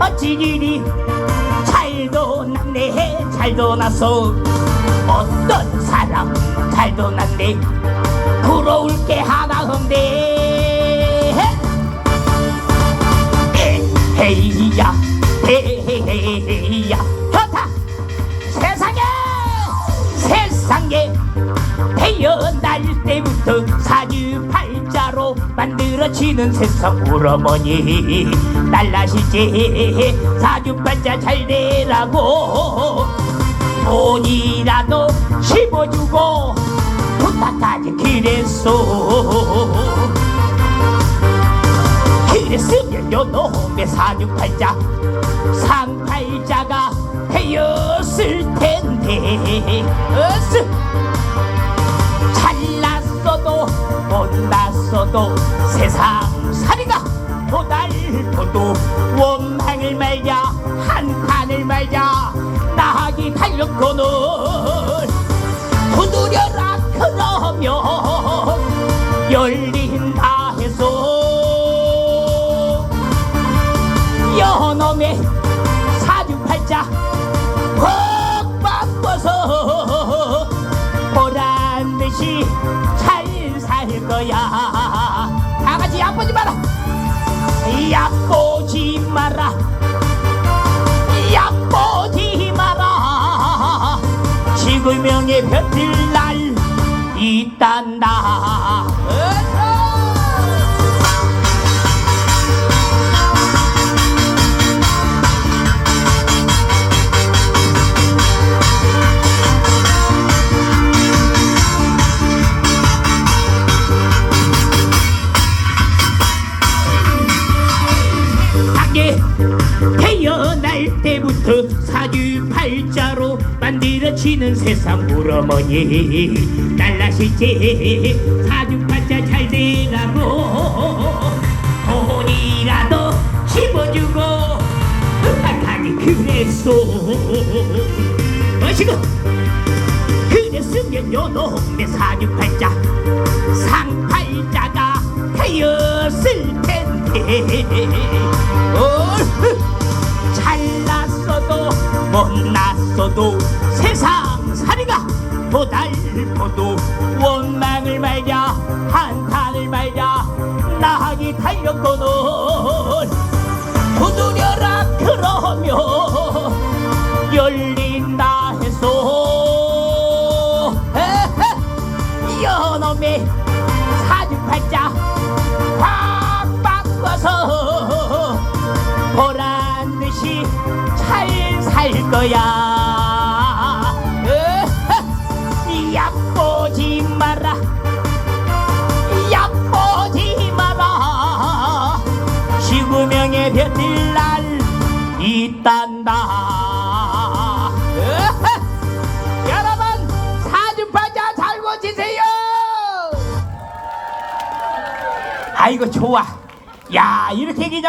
어찌리리 잘도 났네 잘도 났어 어떤 사람 잘도 났네. 부러울 게 하나 없네 에헤이야 에헤이야. 좋다. 세상에 세상에. 태어날 때부터 사주 팔자로 만들어지는 세상 우러머니. 날라시지 사주팔자 잘 되라고. 돈이라도 심어주고 부탁하지 그랬어 그랬으면 요 놈의 사주팔자 상팔자가 되었을 텐데. 어스 못났어도 세상 살이가 도달포도 원망을 말자 한탄을 말자 나하기 달렸거늘. 두드려라 그러면 열린다 해서 여놈의 사주팔자 약보지 마라. 약보지 마라. 약보지 마라. 지구명의 볕을 날 있단다 태어날 때부터 사주팔자로 만들어지는 세상 우러머니. 날라실지 사주팔자 잘 되라고 돈이라도 집어주고 부탁하니 그랬어 멋이고 그랬으면 요 놈의 사주팔자 상팔자가 되었을 텐데. 얼흐, 잘났어도 못났어도 세상 살이가 도달포도 원망을 말자 한탄을 말자 나하기 달렸거늘 두드려라 그러면 열린 살 거야. 약보지 마라. 약보지 마라. 지구명의 볕을 날 있단다. 아이고 좋아. 야 이렇게 그냥